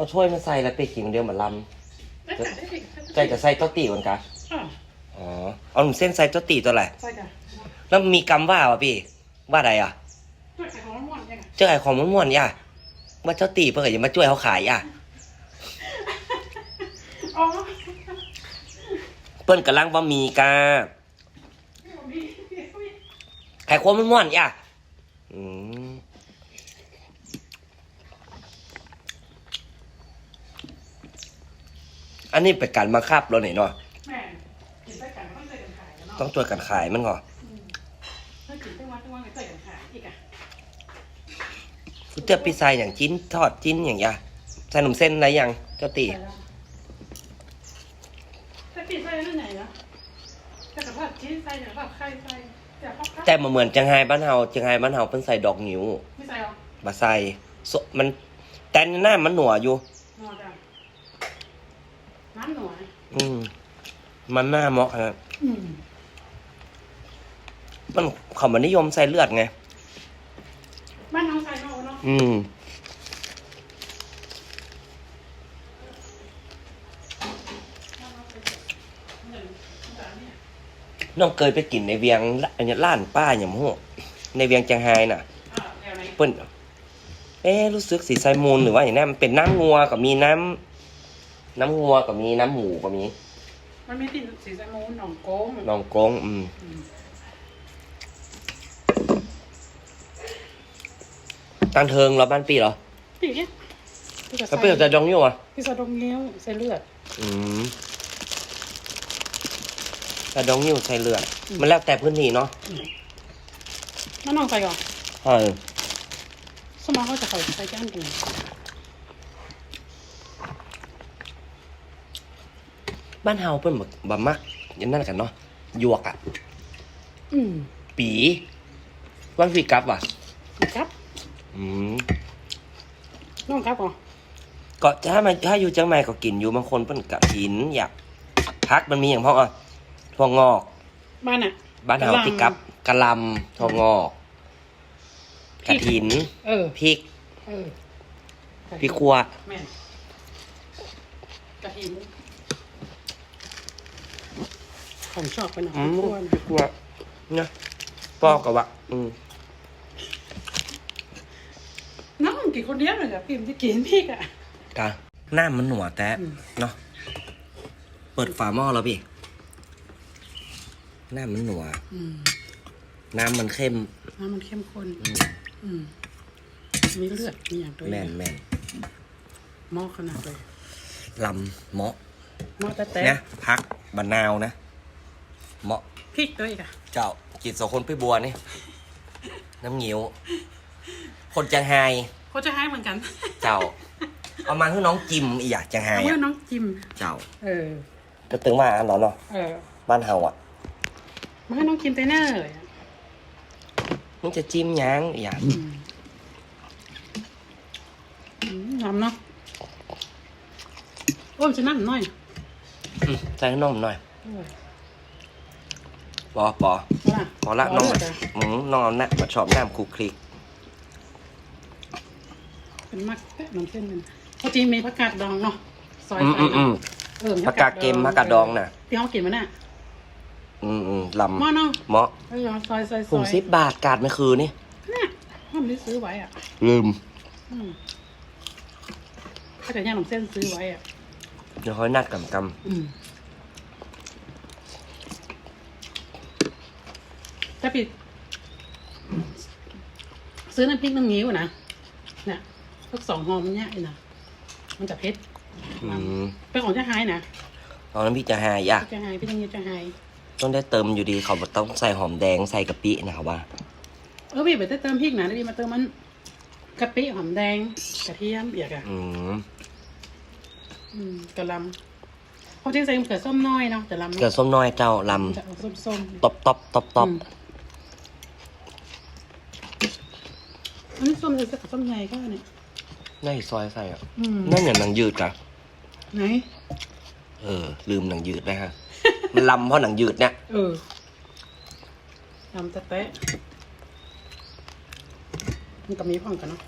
เอาถ้วยมาใส่แล้วไปกินเดียวเหมือนลได้ค่ะได้ค่ะำใจจะใส่เต้าตีก่อนกะอ่าอ๋อเอาหนุ่มเส้นใส่เต้าตีตัวไหนใช่ค่ะแล้วมีกำว่าวะพี่ ว่าใดอะด้วยไข่ของม่วนๆเนี่ยค่ะเจ้าไอ้ของม้วนๆย่าว่าเจ้าตีเพื่อจะมาช่วยเขาขายย่าอ๋อเปิ้นกำลังบะหมี่กาไข่ควงม้วนๆย่า อันนี้เป็นการบังคับเราหน่อยเนาะแม่กินได้กันต้องใจกันขายกันเนาะต้องช่วยกันขายมันก่อนถ้ากินได้วันได้วันก็ใจกันขายอีกอะฟุตเตอร์ปีไซอย่างจิ้นทอดจิ้นอย่างย่าใส่หนุ่มเส้นอะไรยังเจ้าตีใส่แล้วถ้าปีใส่นั่นไหนนะจะกระเพาะชีสใส่จะกระเพาะไข่ใส่จะกระเพาะแต่มาเหมือนจังไฮบ้านเฮาจังไฮบ้านเฮาเพิ่นใส่ดอกนิ้วไม่ใส่หรอกมาใส่สมันแต่หน้ามันหนัวอยู่นอนจ้ะ น้ำหน่อยอืม มันหน้าเหมาะฮะอืมมันเขามันนิยมใส่เลือดไง บ้านน้องใส่เนาะเนาะอืมหนึ่งสามเนี่ยน้องเคยไปกินในเวียงละอันนี้ร้านป้าอย่างหู้ในเวียงจังไฮน่ะ อ่าแนวไหนเปิ้นเอ๊ะรู้สึกสีไซมูลหรือว่าอย่างนั้นมันเป็นน้ำงัวกับมีน้ำ น้ำงัวกับมีน้ำหมูกับมีมันมีติดสีสมูนหนองโก้งน้องโกงอืมอืมตังเทิงเหราบ้านปีเหรอปีเนี่ยแล้วเปรี้ยวจะดองอยู่อะพี่สะดงเงี้ยวใส่เลือด อืมแต่ดองนิ้วใช้เลือดมันแล้วแต่พื้นที่เนาะน้าน้องใส่ก่อนใช่สมองเขาจะใส่ใส่จ้านกัน บ้านเฮาเพิ่นแบบบะมักอย่างนั้นกันเนาะหยวกอะอืมปีวันฟีกับว่ะครับอืมน้องครับก่อนก็ถ้ามาถ้าอยู่จังใหม่ก็กินอยู่บางคนเพิ่นกะหิน อยากพักมันมีอย่างพวกอะถั่วงอก บ้านอะ บ้านเฮากะหล่ำที่กับกะหลำถั่วงอกกระถินเออ พริกเออพริกขัวแม่นกระถิ่น ของชอบไปหน่อยอืมอ้วนพริกขัวเนี่ยปอกกับว่าอืมน้องกินคนเดียวเลยอะพิมพ์ที่กินพริกอะกะหน้ามันหนัวแต่อืมเนาะเปิดฝาหม้อแล้วพี่หน้ามันหนัว อืมน้ำมันเข้มน้ำมันเข้มข้นอืมอืมมีเลือดมีอย่างตัวแม่นแม่นหม้อขนาดเลยลำเหมาะหม้อแต่แต่นะพักบะนาวนะ เหมาะพริกด้วยอะเจ้ากินสองคนพี่บัวนี่ น้ำเงี้ยวคนจังไฮเขาจะให้เหมือนกันเจ้าเอามาให้น้องจิมอีกอย่างจังไฮเอาไว้อะน้องจิ้มเจ้าเออ ก็ตึงมาอันเนาะเนาะเออบ้านเฮาอะมาให้น้องกินเตเนอร์เลยอะมันจะจิ้มหยังอีกอย่างอืมอืมน้ำเนาะโอ้ยมันจะน้ำหน่อยอืมใส่ให้นมหน่อย เออ ปอปอเอาล่ะพอละน้องเาเลืดะมึงน้องเอาหน้ามาชอบน้ำคลุกคลิกเป็นมักแปะน้ำเส้นมันเขาจีนมีผักกาดดองเนาะซอยอืมใส่อืมอืมเออผักกาดเกมผักกาดดองน่ะที่เขากินมันน่ะอืมอืมลหม้อเนาะำเหมาะเออซอยซอยซถุงอยสิบบาทกาดไม่คืนนี่เนี่ยห้ามได้ซื้อไว้อะลืมอืมถ้าเกิดย่างน้ำเส้นซื้อไว้อะเดี๋ยวค่อยนัดกำกอืม ถ้าปิด ซื้อน้ำพริกน้ำงิ้วนะเนี่ยพวกสองหอมเนี่ยไอ้นะมันจะเผ็ดำอืมเป็นของเจ้าไฮนะเอาน้ำพริกจะหายอะเจ้าไฮพี่น้ำงิ้วเจ้าไฮต้องได้เติมอยู่ดีเขาบอกต้องใส่หอมแดงใส่กะปินะครับว่า เออพี่ไปเติมพริกนะแล้วพี่มาเติมมันกะปิหอมแดงกระเทียมเอียกอะอืมอืมกระหลำเขาจริงใส่มะเขือส้มน้อยเนาะแต่ลำเกลือส้มน้อยเจ้าลจะเอาส้มำตบตบตบตบอืม อันนี้ส้มจะใส่กับส้มใหญ่ก็เนี่ยนี่ซอยใส่อะอืมนั่นอย่างหนังยืดกะไหน เออ ลืมหนังยืดนะฮะ มันลำเพราะหนังยืดเนี่ยเออลำตะแตะมันก็มีพร้อมกันเนาะ